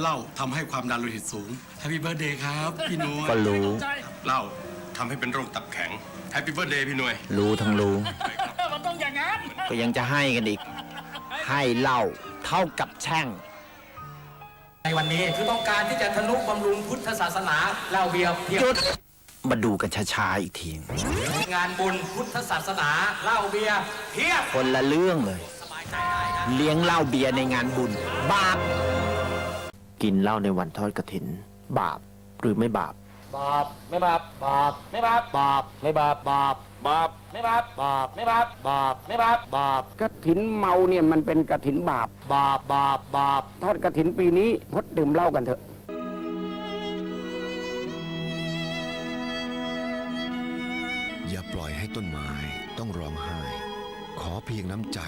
เหล้าทำให้ความดันโลหิตสูง Happy Birthday ครับ พี่นุ้ยก็รู้ เหล้าทำให้เป็นโรคตับแข็งแฮปปี้เบิร์ดเดย์พี่หน่วย รู้ทั้งรู้ มันต้องอย่างนั้น ก็ยังจะให้กันอีก ให้เหล้าเท่ากับแช่ง ในวันนี้คือต้องการที่จะทนุบำรุงพุทธศาสนาเหล้าเบียร์เพียงจุด มาดูกันช้าๆอีกที งานบุญพุทธศาสนาเหล้าเบียร์เพียบคนละเรื่องเลย สบายใจได้นะ เลี้ยงเหล้าเบียร์ในงานบุญ บาป กินเหล้าในวันทอดกระถิน บาปหรือไม่บาป บาปไม่บาปบาปไม่บาปบาปไม่บาปบาปบาปไม่บาปบาปไม่บาปบาปไม่บาปบาปกระถินเมาเนี่ยมันเป็นกระถินบาป บาปบาปบาปทอดกระถินปีนี้งดดื่มเหล้ากันเถอะ อย่าปล่อยให้ต้นไม้ต้องร้องไห้ ขอเพียงน้ำใจ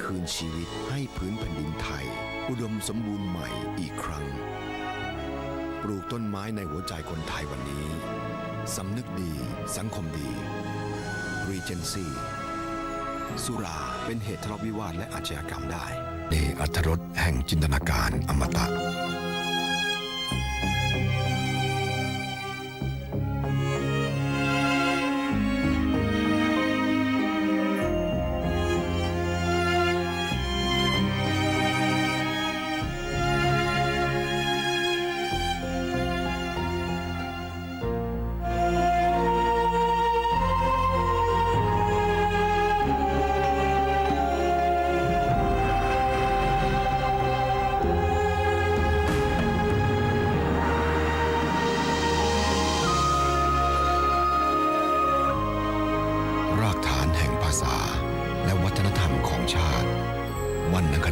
คืนชีวิตให้พื้นแผ่นดินไทย อุดมสมบูรณ์ใหม่อีกครั้ง ปลูกต้นไม้ในหัวใจคนไทยวันนี้สำนึกดีสังคมดี Regency สุราเป็นเหตุทะเลาะวิวาทและอาชญากรรมได้เดอัธรสแห่งจินตนาการอมตะ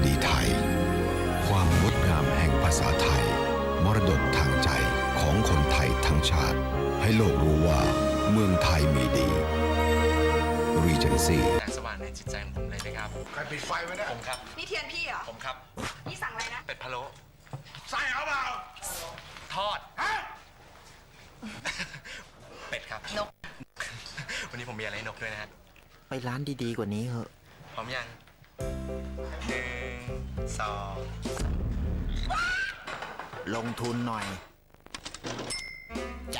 ดีไทย ความงดงามแห่งภาษาไทย มรดกทางใจของคนไทยทั้งชาติ ให้โลกรู้ว่าเมืองไทยมีดี Regency แสงสว่างในจิตใจของผมเลยนะครับ ใครปิดไฟไว้เนี่ยผมครับ นี่เทียนพี่เหรอ ผมครับ นี่สั่งอะไรนะ เป็ดพะโล้ใส่เอาเปล่าทอดเป็ดครับ นก วันนี้ผมมีอะไรให้นกด้วยนะฮะ ไปร้านดีๆกว่านี้เหอะ พร้อมยังหนึ่ง สองลงทุนหน่อยจ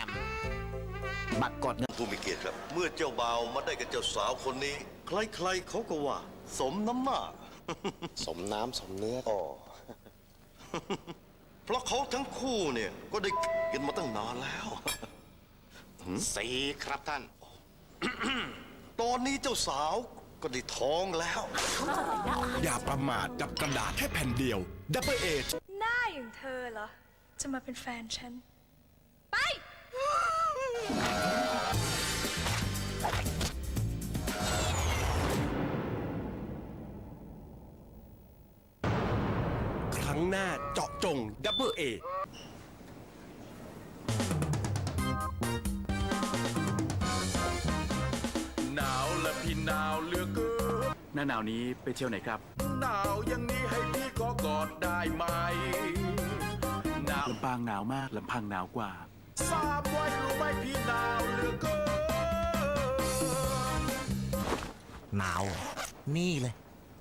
ำบัตรกดเงินผู้มีเกียรติครับ เมื่อเจ้าบ่าวมาได้กับเจ้าสาวคนนี้ ใครๆเขาก็ว่า สมน้ำหน้า สมน้ำสมเนื้ออ๋อเพราะเขาทั้งคู่เนี่ย ก็ได้กันมาตั้งนานแล้ว สีครับท่าน ตอนนี้เจ้าสาว ก็ได้ท้องแล้ว อย่าประมาทกับกระดาษแค่แผ่นเดียว Double A หน้าอย่างเธอเหรอ จะมาเป็นแฟนฉัน ไป ครั้งหน้าเจาะจงดับ หน้าหนาวนี้ไปเที่ยวไหนครับ หนาวอย่างนี้ให้พี่ก็กอดได้ไหมหนาวลำปางหนาวมากลำพังหนาวกว่า ทราบไว้รู้ไหมพี่หนาวเหลือเกินหนาวเหรอนี่เลย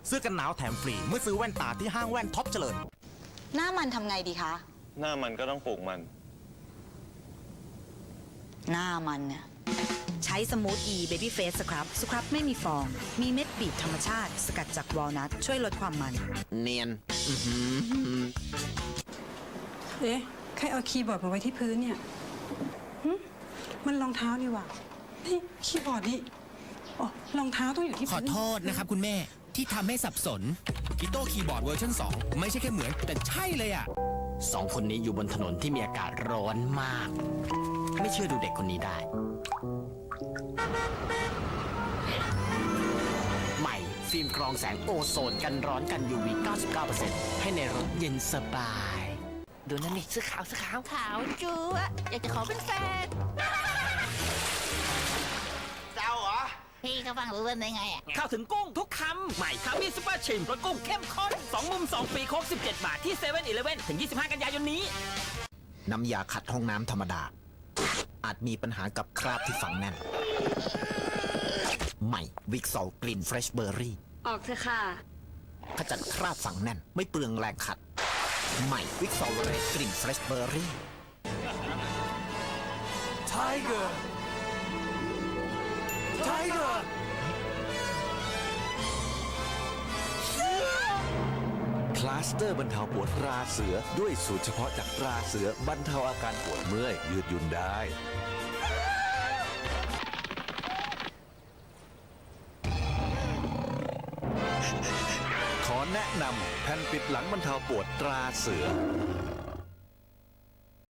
ซื้อกันหนาวแถมฟรี เมื่อซื้อแว่นตาที่ห้างแว่นท็อปเจริญ หน้ามันทำไงดีคะ หน้ามันก็ต้องปลูกมัน หน้ามันเนี่ย ใช้สมูทอีเบบี้เฟสสครับสครับไม่มีฟอง มีเม็ดบีบธรรมชาติ สกัดจากวอลนัทช่วยลดความมัน เนียนเอ๊ะ ใครเอาคีย์บอร์ดมาไว้ที่พื้นเนี่ยหึมันรองเท้านี่หว่านี่คีย์บอร์ดนี่อ๋อรองเท้าต้องอยู่ที่ขอพื้นโทษนะครับคุณแม่ที่ทำให้สับสนกิโต้คีย์บอร์ดเวอร์ชัน2 ไม่ใช่แค่เหมือน แต่ใช่เลยอะ สองคนนี้อยู่บนถนนที่มีอากาศร้อนมาก ไม่เชื่อดูเด็กคนนี้ได้ ใหม่ ฟิล์มกรองแสงโอโซนกันร้อนกัน UV 99%ให้ในรถเย็นสบาย ดูนั่นนี่เสื้อขาวเสื้อขาว ขาวจู๊อยากจะขอเป็นแฟน เจ้าเหรอ พี่เขาฟังรู้เรื่องได้ไงอะ เข้าถึงกุ้งทุกคำ ใหม่คามี่ซุปเปอร์ชิมรสกุ้งเข้มข้น 2 มุม 2 ปีครบ17 บาทที่7 e เ e ่ e อถึง 25 กันยายนนี้ น้ำยาขัดห้องน้ำธรรมดา อาจมีปัญหากับคราบที่ฝังแน่น ใหม่วิกซอลกลิ่นเฟรชเบอร์รี่ออกเถอะค่ะ ขจัดคราบฝังแน่น ไม่เปลืองแรงขัด ใหม่วิกซอลเรกลิ่นเฟรชเบอร์รี่ Tiger Tiger สเตอร์บรรเทาปวดตราเสือ ด้วยสูตรเฉพาะจากตราเสือบรรเทาอาการปวดเมื่อยยืดหยุ่นได้ ขอแนะนำแผ่นปิดหลังบรรเทาปวดตราเสือ